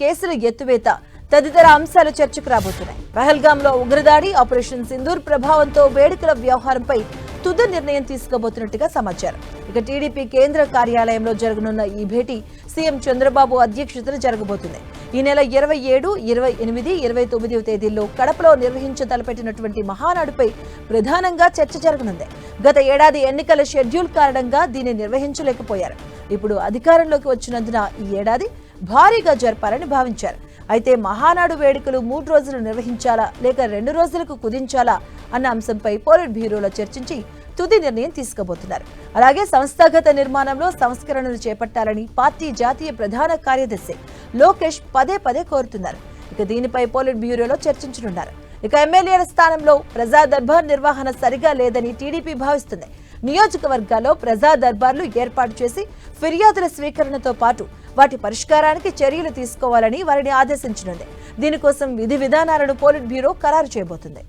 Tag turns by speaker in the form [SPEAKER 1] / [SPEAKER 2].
[SPEAKER 1] కేసుల ఎత్తువేత తదితర అంశాలు చర్చకు రాబోతున్నాయి. పహల్గామ్లో ఉగ్రదాడి ఆపరేషన్ సింధూర్ ప్రభావంతో వేడుకల వ్యవహారంపై తుది నిర్ణయం తీసుకోబోతున్నట్టుగా సమాచారం. ఇక టీడీపీ కేంద్ర కార్యాలయంలో జరగనున్న ఈ భేటీ సీఎం చంద్రబాబు అధ్యక్షతన జరగబోతుంది. ఈ నెల ఇరవై ఏడు ఇరవై ఎనిమిది ఇరవై తొమ్మిది తేదీల్లో కడపలో నిర్వహించ తలపెట్టినటువంటి మహానాడుపై ప్రధానంగా చర్చ జరగనుంది. గత ఏడాది ఎన్నికల షెడ్యూల్ కారణంగా దీన్ని నిర్వహించలేకపోయారు. ఇప్పుడు అధికారంలోకి వచ్చినందున ఈ ఏడాది భారీగా జరపాలని భావించారు. అయితే మహానాడు వేడుకలు మూడు రోజులు నిర్వహించాలా లేక రెండు రోజులకు కుదించాలా అన్న అంశంపై పోలిట్ బ్యూరోలో చర్చించి తుది నిర్ణయం తీసుకోబోతున్నారు అలాగే సంస్థాగత నిర్మాణంలో సంస్కరణలు చేపట్టాలని పార్టీ జాతీయ ప్రధాన కార్యదర్శి లోకేష్ పదే పదే కోరుతున్నారు. ఇక దీనిపై పోలిట్ బ్యూరోలో చర్చించనున్నారు. ఇక ఎమ్మెల్యేల స్థానంలో ప్రజా దర్బార్ నిర్వహణ సరిగా లేదని టీడీపీ భావిస్తుంది. నియోజకవర్గాల్లో ప్రజా దర్బార్లు ఏర్పాటు చేసి ఫిర్యాదుల స్వీకరణతో పాటు వాటి పరిష్కారానికి చర్యలు తీసుకోవాలని వారిని ఆదేశించనుంది. దీనికోసం విధి విధానాలను పోలిట్ బ్యూరో ఖరారు చేయబోతుంది.